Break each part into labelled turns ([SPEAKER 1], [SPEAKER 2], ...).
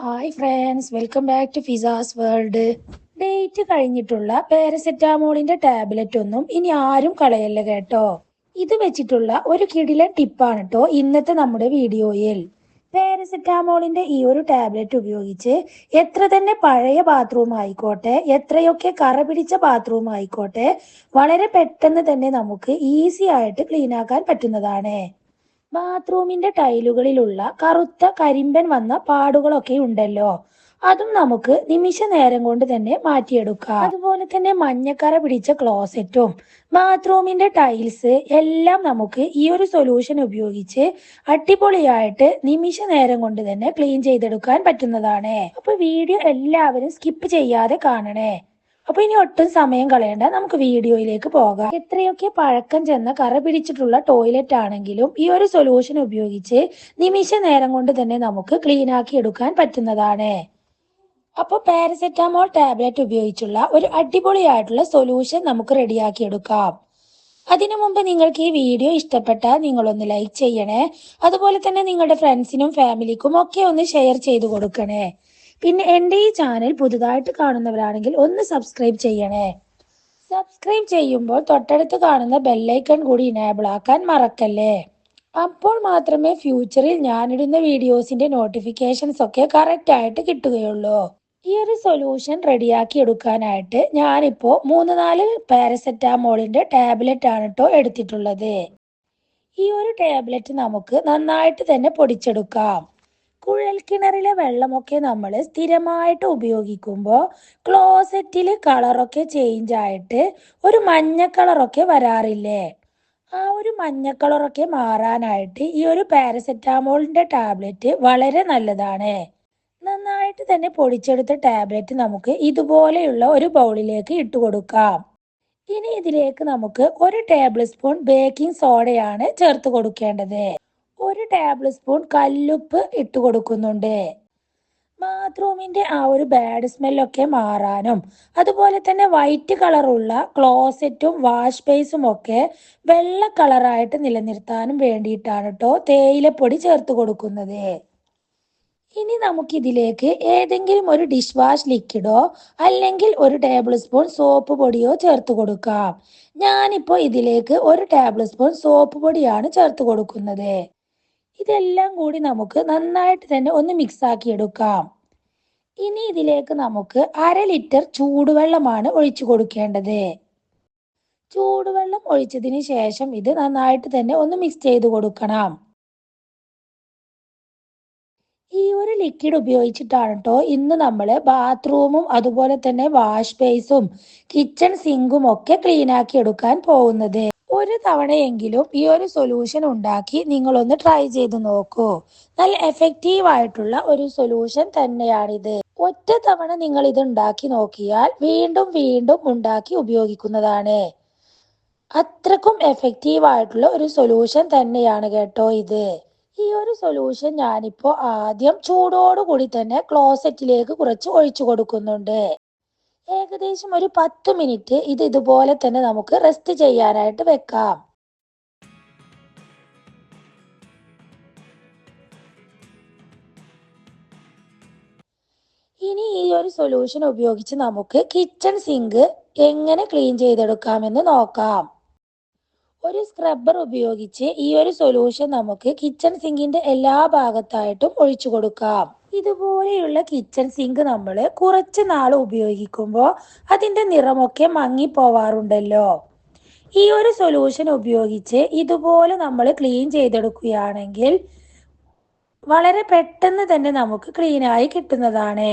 [SPEAKER 1] Hi friends welcome back to Fiza's world date കഴിഞ്ഞിട്ടുള്ള പാരസെറ്റാമോളിന്റെ tablet ഒന്നും ഇനി ആരും കളയല്ല കേട്ടോ. ഇത് വെച്ചിട്ടുള്ള ഒരു കിടിലൻ ടിപ്പാണ് കേട്ടോ ഇന്നത്തെ നമ്മുടെ വീഡിയോയിൽ. പാരസെറ്റാമോളിന്റെ ഈ ഒരു ടാബ്ലറ്റ് ഉപയോഗിച്ച് എത്ര തന്നെ പഴയ ബാത്റൂം ആയിക്കോട്ടെ എത്രയൊക്കെ കറ പിടിച്ച ബാത്റൂം ആയിക്കോട്ടെ വളരെ പെട്ടെന്ന് തന്നെ നമുക്ക് ഈസി ആയിട്ട് ക്ലീൻ ആക്കാൻ പറ്റുന്നതാണ്. ബാത്റൂമിന്റെ ടൈലുകളിലുള്ള കറുത്ത കരിമ്പൻ വന്ന പാടുകളൊക്കെ ഉണ്ടല്ലോ. അതും നമുക്ക് നിമിഷ നേരം കൊണ്ട് തന്നെ മാറ്റിയെടുക്കാം. അതുപോലെ തന്നെ മഞ്ഞക്കറ പിടിച്ച ക്ലോസറ്റും ബാത്റൂമിന്റെ ടൈൽസ് എല്ലാം നമുക്ക് ഈ ഒരു സൊല്യൂഷൻ ഉപയോഗിച്ച് അടിപൊളിയായിട്ട് നിമിഷ നേരം കൊണ്ട് തന്നെ ക്ലീൻ ചെയ്തെടുക്കാൻ പറ്റുന്നതാണ്. അപ്പൊ വീഡിയോ എല്ലാവരും സ്കിപ്പ് ചെയ്യാതെ കാണണേ. അപ്പൊ ഇനി ഒട്ടും സമയം കളയണ്ട. നമുക്ക് വീഡിയോയിലേക്ക് പോകാം. എത്രയൊക്കെ പഴക്കം ചെന്ന കറ പിടിച്ചിട്ടുള്ള ടോയ്ലറ്റ് ആണെങ്കിലും ഈ ഒരു സൊല്യൂഷൻ ഉപയോഗിച്ച് നിമിഷ നേരം കൊണ്ട് തന്നെ നമുക്ക് ക്ലീൻ ആക്കി എടുക്കാൻ പറ്റുന്നതാണ്. അപ്പോൾ പാരസെറ്റാമോൾ ടാബ്ലറ്റ് ഉപയോഗിച്ചുള്ള ഒരു അടിപൊളിയായിട്ടുള്ള സൊല്യൂഷൻ നമുക്ക് റെഡിയാക്കി എടുക്കാം. അതിനു മുമ്പ് നിങ്ങൾക്ക് ഈ വീഡിയോ ഇഷ്ടപ്പെട്ടാൽ നിങ്ങളൊന്ന് ലൈക്ക് ചെയ്യണേ. അതുപോലെ തന്നെ നിങ്ങളുടെ ഫ്രണ്ട്സിനും ഫാമിലിക്കും ഒക്കെ ഒന്ന് ഷെയർ ചെയ്തു കൊടുക്കണേ. പിന്നെ എന്റെ ഈ ചാനൽ പുതുതായിട്ട് കാണുന്നവരാണെങ്കിൽ ഒന്ന് സബ്സ്ക്രൈബ് ചെയ്യണേ. സബ്സ്ക്രൈബ് ചെയ്യുമ്പോൾ തൊട്ടടുത്ത് കാണുന്ന ബെല്ലൈക്കൺ കൂടി ഇനേബിൾ ആക്കാൻ മറക്കല്ലേ. അപ്പോൾ മാത്രമേ ഫ്യൂച്ചറിൽ ഞാനിടുന്ന വീഡിയോസിന്റെ നോട്ടിഫിക്കേഷൻസ് ഒക്കെ കറക്റ്റ് ആയിട്ട് കിട്ടുകയുള്ളൂ. ഈ ഒരു സൊല്യൂഷൻ റെഡിയാക്കി എടുക്കാനായിട്ട് ഞാനിപ്പോ മൂന്ന് നാല് പാരസെറ്റാമോളിന്റെ ടാബ്ലറ്റ് ആണ് കേട്ടോ എടുത്തിട്ടുള്ളത്. ഈ ഒരു ടാബ്ലറ്റ് നമുക്ക് നന്നായിട്ട് തന്നെ പൊടിച്ചെടുക്കാം. കുഴൽ കിണറിലെ വെള്ളമൊക്കെ നമ്മൾ സ്ഥിരമായിട്ട് ഉപയോഗിക്കുമ്പോൾ ക്ലോസറ്റിൽ കളറൊക്കെ ചേഞ്ച് ആയിട്ട് ഒരു മഞ്ഞ കളറൊക്കെ വരാറില്ലേ? ആ ഒരു മഞ്ഞ കളറൊക്കെ മാറാനായിട്ട് ഈ ഒരു പാരസെറ്റാമോളിന്റെ ടാബ്ലറ്റ് വളരെ നല്ലതാണ്. നന്നായിട്ട് തന്നെ പൊടിച്ചെടുത്ത ടാബ്ലറ്റ് നമുക്ക് ഇതുപോലെയുള്ള ഒരു ബൗളിലേക്ക് ഇട്ട് കൊടുക്കാം. ഇനി ഇതിലേക്ക് നമുക്ക് ഒരു ടേബിൾ സ്പൂൺ ബേക്കിംഗ് സോഡയാണ് ചേർത്ത് കൊടുക്കേണ്ടത്. ഒരു ടേബിൾ സ്പൂൺ കല്ലുപ്പ് ഇട്ട് കൊടുക്കുന്നുണ്ട്. ബാത്റൂമിന്റെ ആ ഒരു ബാഡ് സ്മെല്ലൊക്കെ മാറാനും അതുപോലെ തന്നെ വൈറ്റ് കളറുള്ള ക്ലോസറ്റും വാഷ് ബേസും ഒക്കെ വെള്ള കളറായിട്ട് നിലനിർത്താനും വേണ്ടിയിട്ടാണ് കേട്ടോ തേയിലപ്പൊടി ചേർത്ത് കൊടുക്കുന്നത്. ഇനി നമുക്കിതിലേക്ക് ഏതെങ്കിലും ഒരു ഡിഷ് വാഷ് ലിക്വിഡോ അല്ലെങ്കിൽ ഒരു ടേബിൾ സ്പൂൺ സോപ്പ് പൊടിയോ ചേർത്ത് കൊടുക്കാം. ഞാനിപ്പോൾ ഇതിലേക്ക് ഒരു ടേബിൾ സ്പൂൺ സോപ്പ് പൊടിയാണ് ചേർത്ത് കൊടുക്കുന്നത്. ഇതെല്ലാം കൂടി നമുക്ക് നന്നായിട്ട് തന്നെ ഒന്ന് മിക്സ് ആക്കി എടുക്കാം ഇനി ഇതിലേക്ക് നമുക്ക് അര ലിറ്റർ ചൂടുവെള്ളമാണ് ഒഴിച്ചു കൊടുക്കേണ്ടത്. ചൂടുവെള്ളം ഒഴിച്ചതിന് ശേഷം ഇത് നന്നായിട്ട് തന്നെ ഒന്ന് മിക്സ് ചെയ്ത് കൊടുക്കണം. ഈ ഒരു ലിക്വിഡ് ഉപയോഗിച്ചിട്ടാണ് കേട്ടോ ഇന്ന് നമ്മൾ ബാത്റൂമും അതുപോലെ തന്നെ വാഷ് ബേസും കിച്ചൺ സിങ്കും ഒക്കെ ക്ലീൻ ആക്കി എടുക്കാൻ പോകുന്നത്. ഒരു തവണയെങ്കിലും ഈ ഒരു സൊല്യൂഷൻ ഉണ്ടാക്കി നിങ്ങളൊന്ന് ട്രൈ ചെയ്ത് നോക്കൂ. നല്ല എഫക്റ്റീവ് ആയിട്ടുള്ള ഒരു സൊല്യൂഷൻ തന്നെയാണിത്. ഒറ്റ തവണ നിങ്ങൾ ഇത് ഉണ്ടാക്കി നോക്കിയാൽ വീണ്ടും വീണ്ടും ഉണ്ടാക്കി ഉപയോഗിക്കുന്നതാണ്. അത്രക്കും എഫക്റ്റീവ് ആയിട്ടുള്ള ഒരു സൊല്യൂഷൻ തന്നെയാണ് കേട്ടോ ഇത്. ഈ ഒരു സൊല്യൂഷൻ ഞാനിപ്പോ ആദ്യം ചൂടോടുകൂടി തന്നെ ക്ലോസറ്റിലേക്ക് കുറച്ച് ഒഴിച്ചു കൊടുക്കുന്നുണ്ട്. ഏകദേശം ഒരു പത്ത് മിനിറ്റ് ഇത് ഇതുപോലെ തന്നെ നമുക്ക് റെസ്റ്റ് ചെയ്യാനായിട്ട് വെക്കാം. ഇനി ഈ ഒരു സൊല്യൂഷൻ ഉപയോഗിച്ച് നമുക്ക് കിച്ചൺ സിങ്ക് എങ്ങനെ ക്ലീൻ ചെയ്തെടുക്കാമെന്ന് നോക്കാം. ഒരു സ്ക്രബ്ബർ ഉപയോഗിച്ച് ഈ ഒരു സൊല്യൂഷൻ നമുക്ക് കിച്ചൺ സിങ്കിന്റെ എല്ലാ ഭാഗത്തായിട്ടും ഒഴിച്ചു കൊടുക്കാം. ഇതുപോലെയുള്ള കിച്ചൺ സിങ്ക് നമ്മൾ കുറച്ച് നാൾ ഉപയോഗിക്കുമ്പോൾ അതിന്റെ നിറമൊക്കെ മങ്ങിപ്പോവാറുണ്ടല്ലോ. ഈ ഒരു സൊല്യൂഷൻ ഉപയോഗിച്ച് ഇതുപോലെ നമ്മൾ ക്ലീൻ ചെയ്തെടുക്കുകയാണെങ്കിൽ വളരെ പെട്ടെന്ന് തന്നെ നമുക്ക് ക്ലീനായി കിട്ടുന്നതാണ്.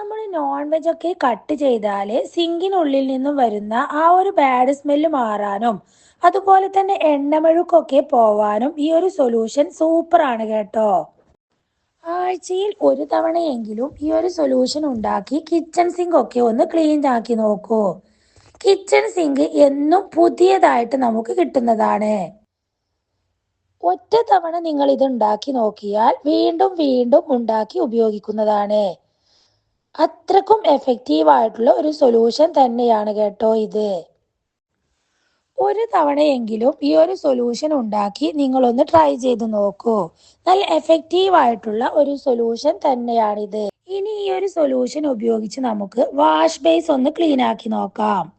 [SPEAKER 1] നമ്മൾ നോൺ വെജ് ഒക്കെ കട്ട് ചെയ്താൽ സിങ്കിനുള്ളിൽ നിന്നും വരുന്ന ആ ഒരു ബാഡ് സ്മെല്ല് മാറാനും അതുപോലെ തന്നെ എണ്ണമെഴുക്കൊക്കെ പോവാനും ഈ ഒരു സൊല്യൂഷൻ സൂപ്പർ ആണ് കേട്ടോ. ആഴ്ചയിൽ ഒരു തവണയെങ്കിലും ഈ ഒരു സൊല്യൂഷൻ ഉണ്ടാക്കി കിച്ചൺ സിങ്ക് ഒക്കെ ഒന്ന് ക്ലീൻ ആക്കി നോക്കൂ. കിച്ചൺ സിങ്ക് എന്നും പുതിയതായിട്ട് നമുക്ക് കിട്ടുന്നതാണ്. ഒറ്റ തവണ നിങ്ങൾ ഇത് ഉണ്ടാക്കി നോക്കിയാൽ വീണ്ടും വീണ്ടും ഉണ്ടാക്കി ഉപയോഗിക്കുന്നതാണ്. അത്രക്കും എഫക്റ്റീവ് ആയിട്ടുള്ള ഒരു സൊല്യൂഷൻ തന്നെയാണ് കേട്ടോ ഇത്. ഒരു തവണയെങ്കിലും ഈ ഒരു സൊല്യൂഷൻ ഉണ്ടാക്കി നിങ്ങളൊന്ന് ട്രൈ ചെയ്ത് നോക്കൂ. നല്ല എഫക്റ്റീവ് ആയിട്ടുള്ള ഒരു സൊല്യൂഷൻ തന്നെയാണിത്. ഇനി ഈ ഒരു സൊല്യൂഷൻ ഉപയോഗിച്ച് നമുക്ക് വാഷ് ബേസ് ഒന്ന് ക്ലീൻ ആക്കി നോക്കാം.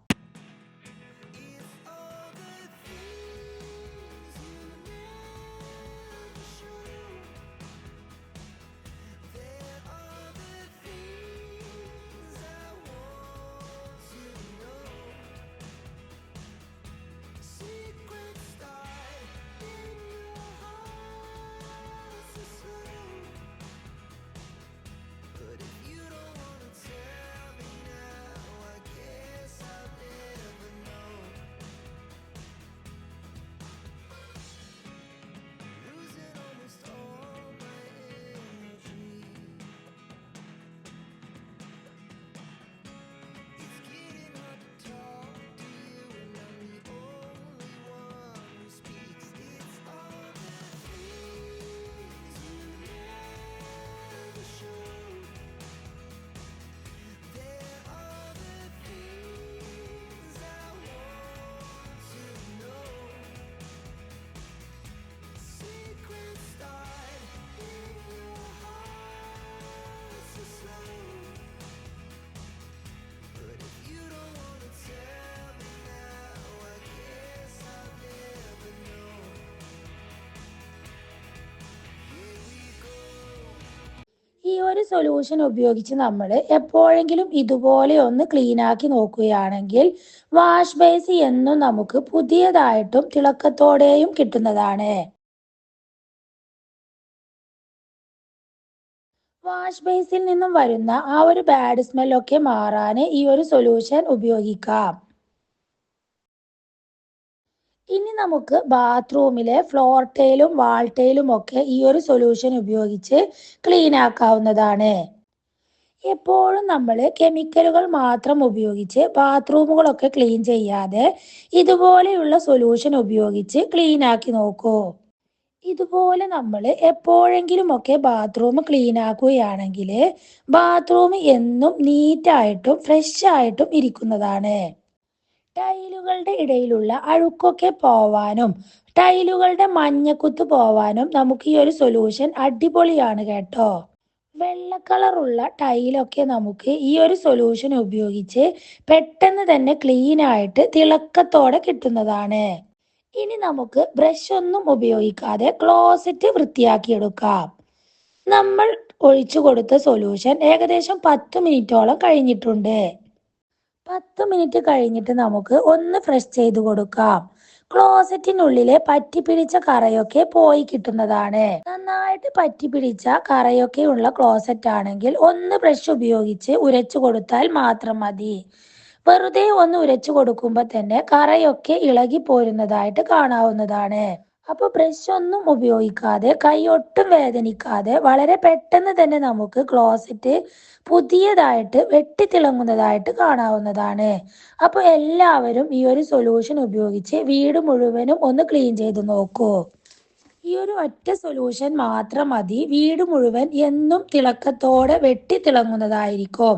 [SPEAKER 1] സൊല്യൂഷൻ ഉപയോഗിച്ച് നമ്മൾ എപ്പോഴെങ്കിലും ഇതുപോലെ ഒന്ന് ക്ലീൻ ആക്കി നോക്കുകയാണെങ്കിൽ വാഷ് ബേസ് എന്നും നമുക്ക് പുതിയതായിട്ടും തിളക്കത്തോടെയും കിട്ടുന്നതാണ്. വാഷ് ബേസിൽ നിന്നും വരുന്ന ആ ഒരു ബാഡ് സ്മെല്ലൊക്കെ മാറാൻ ഈ ഒരു സൊല്യൂഷൻ ഉപയോഗിക്കാം. ഇനി നമുക്ക് ബാത്റൂമിലെ ഫ്ലോർ ടൈലും വാൾ ടൈലും ഒക്കെ ഈ ഒരു സൊല്യൂഷൻ ഉപയോഗിച്ച് ക്ലീൻ ആക്കാവുന്നതാണ്. എപ്പോഴും നമ്മൾ കെമിക്കലുകൾ മാത്രം ഉപയോഗിച്ച് ബാത്റൂമുകളൊക്കെ ക്ലീൻ ചെയ്യാതെ ഇതുപോലെയുള്ള സൊല്യൂഷൻ ഉപയോഗിച്ച് ക്ലീൻ ആക്കി നോക്കൂ. ഇതുപോലെ നമ്മൾ എപ്പോഴെങ്കിലുമൊക്കെ ബാത്റൂം ക്ലീൻ ആക്കുകയാണെങ്കിൽ ബാത്റൂം എന്നും നീറ്റായിട്ടും ഫ്രഷ് ആയിട്ടും ഇരിക്കുന്നതാണ്. ടൈലുകളുടെ ഇടയിലുള്ള അഴുക്കൊക്കെ പോവാനും ടൈലുകളുടെ മഞ്ഞക്കുത്ത് പോവാനും നമുക്ക് ഈ ഒരു സൊല്യൂഷൻ അടിപൊളിയാണ് കേട്ടോ. വെള്ള കളറുള്ള ടൈലൊക്കെ നമുക്ക് ഈ ഒരു സൊല്യൂഷൻ ഉപയോഗിച്ച് പെട്ടെന്ന് തന്നെ ക്ലീൻ ആയിട്ട് തിളക്കത്തോടെ കിട്ടുന്നതാണ്. ഇനി നമുക്ക് ബ്രഷ് ഒന്നും ഉപയോഗിക്കാതെ ക്ലോസറ്റ് വൃത്തിയാക്കിയെടുക്കാം നമ്മൾ ഒഴിച്ചു കൊടുത്ത സൊല്യൂഷൻ ഏകദേശം പത്ത് മിനിറ്റോളം കഴിഞ്ഞിട്ടുണ്ട്. പത്ത് മിനിറ്റ് കഴിഞ്ഞിട്ട് നമുക്ക് ഒന്ന് ഫ്രഷ് ചെയ്ത് കൊടുക്കാം. ക്ലോസറ്റിനുള്ളിലെ പറ്റി പിടിച്ച കറയൊക്കെ പോയി കിട്ടുന്നതാണ്. നന്നായിട്ട് പറ്റി പിടിച്ച കറയൊക്കെ ഉള്ള ക്ലോസറ്റ് ആണെങ്കിൽ ഒന്ന് ബ്രഷ് ഉപയോഗിച്ച് ഉരച്ചു കൊടുത്താൽ മാത്രം മതി. വെറുതെ ഒന്ന് ഉരച്ചു കൊടുക്കുമ്പോൾ തന്നെ കറയൊക്കെ ഇളകി പോരുന്നതായിട്ട് കാണാവുന്നതാണ്. അപ്പൊ ബ്രഷ് ഒന്നും ഉപയോഗിക്കാതെ കൈ ഒട്ടും വേദനിക്കാതെ വളരെ പെട്ടെന്ന് തന്നെ നമുക്ക് ക്ലോസറ്റ് പുതിയതായിട്ട് വെട്ടിത്തിളങ്ങുന്നതായിട്ട് കാണാവുന്നതാണ്. അപ്പോൾ എല്ലാവരും ഈ ഒരു സൊല്യൂഷൻ ഉപയോഗിച്ച് വീട് മുഴുവനും ഒന്ന് ക്ലീൻ ചെയ്ത് നോക്കൂ. ഈ ഒരു ഒറ്റ സൊല്യൂഷൻ മാത്രം മതി. വീട് മുഴുവൻ എന്നും തിളക്കത്തോടെ വെട്ടിത്തിളങ്ങുന്നതായിരിക്കും.